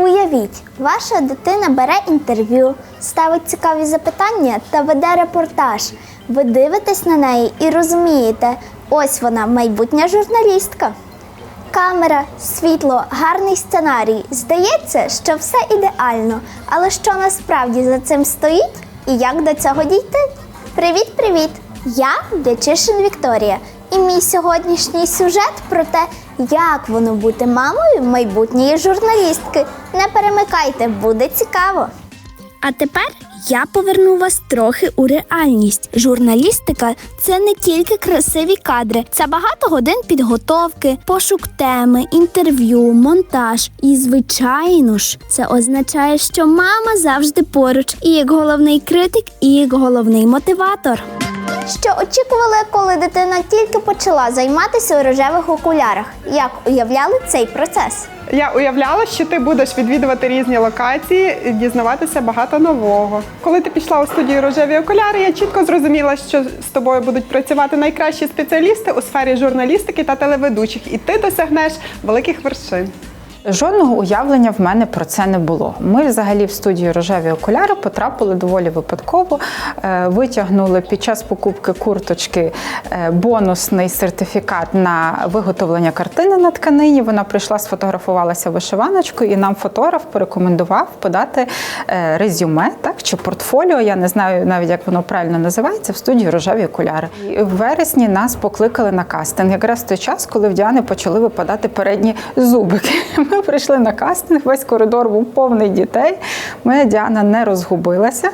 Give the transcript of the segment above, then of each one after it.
Уявіть, ваша дитина бере інтерв'ю, ставить цікаві запитання та веде репортаж. Ви дивитесь на неї і розумієте, ось вона, майбутня журналістка. Камера, світло, гарний сценарій. Здається, що все ідеально. Але що насправді за цим стоїть і як до цього дійти? Привіт, привіт! Я Дячишин Вікторія. І мій сьогоднішній сюжет про те, як воно бути мамою майбутньої журналістки. Не перемикайте, буде цікаво. А тепер я поверну вас трохи у реальність. Журналістика це не тільки красиві кадри, це багато годин підготовки, пошук теми, інтерв'ю, монтаж. І, звичайно ж, це означає, що мама завжди поруч, і як головний критик, і як головний мотиватор. Що очікували, коли дитина тільки почала займатися у рожевих окулярах? Як уявляли цей процес? Я уявляла, що ти будеш відвідувати різні локації, дізнаватися багато нового. Коли ти пішла у студію рожеві окуляри, я чітко зрозуміла, що з тобою будуть працювати найкращі спеціалісти у сфері журналістики та телеведучих, і ти досягнеш великих вершин. Жодного уявлення в мене про це не було. Ми взагалі в студію рожеві окуляри потрапили доволі випадково. Е, Витягнули під час покупки курточки е, бонусний сертифікат на виготовлення картини на тканині. Вона прийшла, сфотографувалася вишиваночкою, і нам фотограф порекомендував подати е, резюме, так чи портфоліо. Я не знаю навіть як воно правильно називається в студію рожеві окуляри. І в вересні нас покликали на кастинг. Якраз той час, коли в Діани почали випадати передні зубики. Ми прийшли на кастинг, весь коридор був повний дітей. Моя Діана не розгубилася.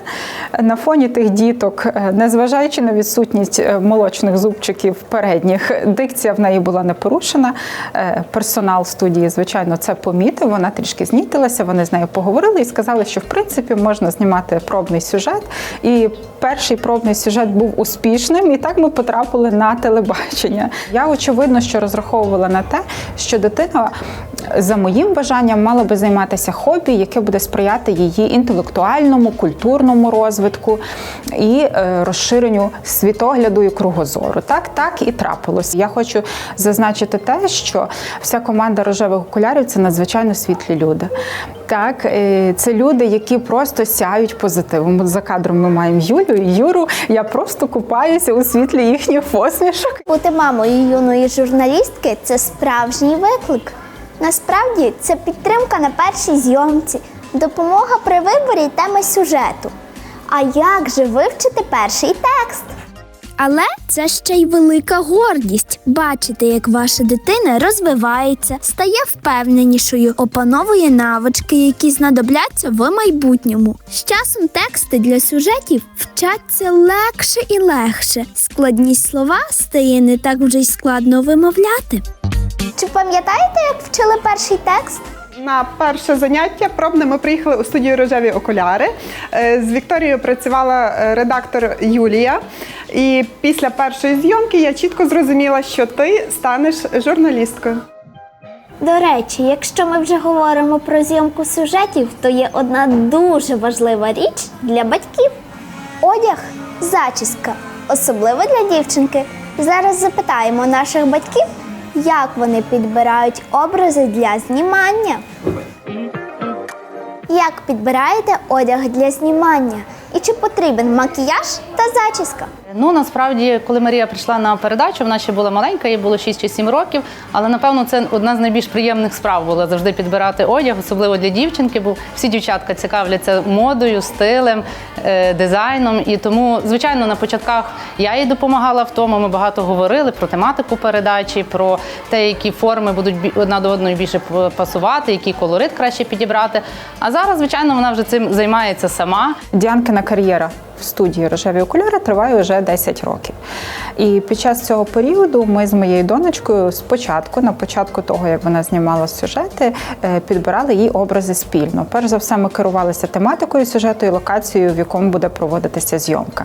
На фоні тих діток, е, незважаючи на відсутність е, молочних зубчиків передніх, дикція в неї була не порушена. Е, Персонал студії, звичайно, це помітив. Вона трішки знітилася. Вони з нею поговорили і сказали, що в принципі можна знімати пробний сюжет. І перший пробний сюжет був успішним, і так ми потрапили на телебачення. Я очевидно, що розраховувала на те, що дитина за моїм бажанням мала би займатися хобі, яке буде сприяти її інтелектуальному, культурному розвитку і е, розширенню світогляду і кругозору. Так, так і трапилось. Я хочу зазначити те, що вся команда рожевих окулярів це надзвичайно світлі люди. Так, е, це люди, які просто сяють позитивом. За кадром ми маємо Юлю і Юру. Я просто купаюся у світлі їхніх посмішок. Бути мамою юної журналістки це справжній виклик. Насправді це підтримка на першій зйомці, допомога при виборі теми сюжету. А як же вивчити перший текст? Але це ще й велика гордість бачити, як ваша дитина розвивається, стає впевненішою, опановує навички, які знадобляться в майбутньому. З часом тексти для сюжетів вчаться легше і легше. Складні слова стає не так вже й складно вимовляти. Чи пам'ятаєте, як вчили перший текст? На перше заняття пробне ми приїхали у студію рожеві окуляри. Е, З Вікторією працювала е, редактор Юлія. І після першої зйомки я чітко зрозуміла, що ти станеш журналісткою. До речі, якщо ми вже говоримо про зйомку сюжетів, то є одна дуже важлива річ для батьків: одяг, зачіска, особливо для дівчинки. Зараз запитаємо наших батьків, як вони підбирають образи для знімання. Як підбираєте одяг для знімання? І чи потрібен макіяж та зачіска? Ну насправді, коли Марія прийшла на передачу, вона ще була маленька, їй було 6 чи 7 років. Але напевно це одна з найбільш приємних справ була завжди підбирати одяг, особливо для дівчинки, бо всі дівчатка цікавляться модою, стилем, е, дизайном. І тому, звичайно, на початках я їй допомагала в тому. Ми багато говорили про тематику передачі, про те, які форми будуть одна до одної більше пасувати, який колорит краще підібрати. А зараз, звичайно, вона вже цим займається сама. Діанкина кар'єра в студії рожеві окуляри триває вже 10 років. І під час цього періоду ми з моєю донечкою спочатку, на початку того, як вона знімала сюжети, е, підбирали їй образи спільно. Перш за все, ми керувалися тематикою сюжету і локацією, в якому буде проводитися зйомка.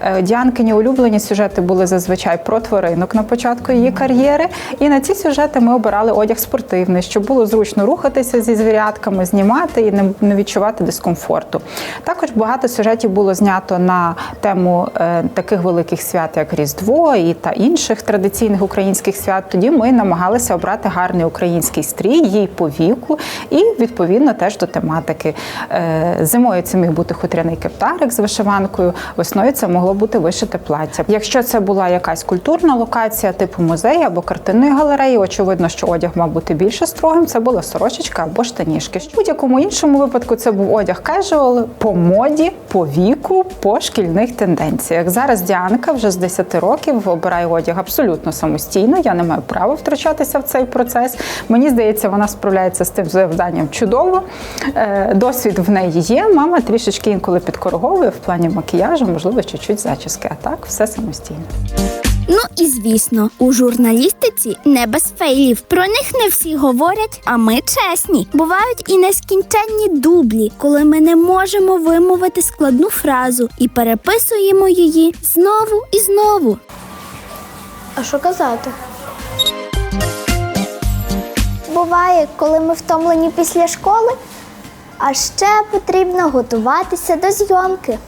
Е, Діанкині улюблені сюжети були зазвичай про тваринок на початку її кар'єри. І на ці сюжети ми обирали одяг спортивний, щоб було зручно рухатися зі звірятками, знімати і не відчувати дискомфорту. Також багато сюжетів було знято багато на тему е, таких великих свят, як Різдво і та інших традиційних українських свят. Тоді ми намагалися обрати гарний український стрій, їй по віку, і відповідно теж до тематики. Е, Зимою це міг бути хутряний кептарик з вишиванкою, весною це могло бути вишите плаття. Якщо це була якась культурна локація, типу музею або картинної галереї, очевидно, що одяг мав бути більше строгим. Це була сорочечка або штанішки. В будь-якому іншому випадку це був одяг casual по моді, по віку, по шкільних тенденціях. Зараз Діанка вже з 10 років обирає одяг абсолютно самостійно. Я не маю права втручатися в цей процес. Мені здається, вона справляється з тим завданням чудово. Е, Досвід в неї є. Мама трішечки інколи підкориговує в плані макіяжу, можливо, чуть-чуть зачіски. А так все самостійно. Ну і звісно, у журналістиці не без фейлів. Про них не всі говорять, а ми чесні. Бувають і нескінченні дублі, коли ми не можемо вимовити складну фразу і переписуємо її знову і знову. А що казати? Буває, коли ми втомлені після школи, а ще потрібно готуватися до зйомки.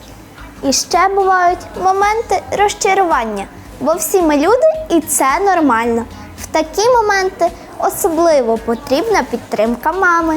І ще бувають моменти розчарування, бо всі ми люди, і це нормально. В такі моменти особливо потрібна підтримка мами.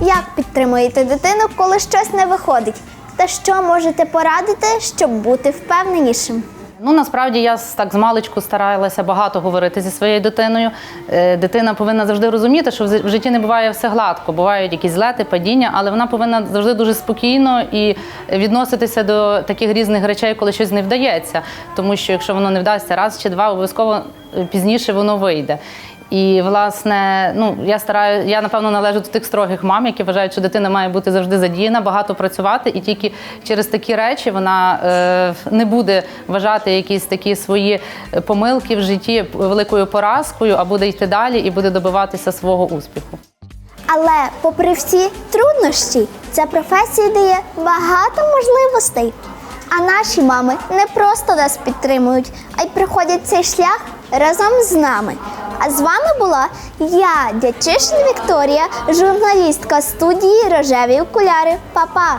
Як підтримуєте дитину, коли щось не виходить? Та що можете порадити, щоб бути впевненішим? Ну насправді я так з маличку старалася багато говорити зі своєю дитиною. Е, Дитина повинна завжди розуміти, що в житті не буває все гладко, бувають якісь злети, падіння, але вона повинна завжди дуже спокійно і відноситися до таких різних речей, коли щось не вдається. Тому що якщо воно не вдасться раз чи два, обов'язково е, пізніше воно вийде. І власне, ну я стараю, я напевно належу до тих строгих мам, які вважають, що дитина має бути завжди задіяна, багато працювати, і тільки через такі речі вона е, не буде вважати якісь такі свої помилки в житті великою поразкою, а буде йти далі і буде добиватися свого успіху. Але, попри всі труднощі, ця професія дає багато можливостей. А наші мами не просто нас підтримують, а й проходять цей шлях разом з нами. З вами була я, Дячишин Вікторія, журналістка студії Рожеві окуляри. Па-па!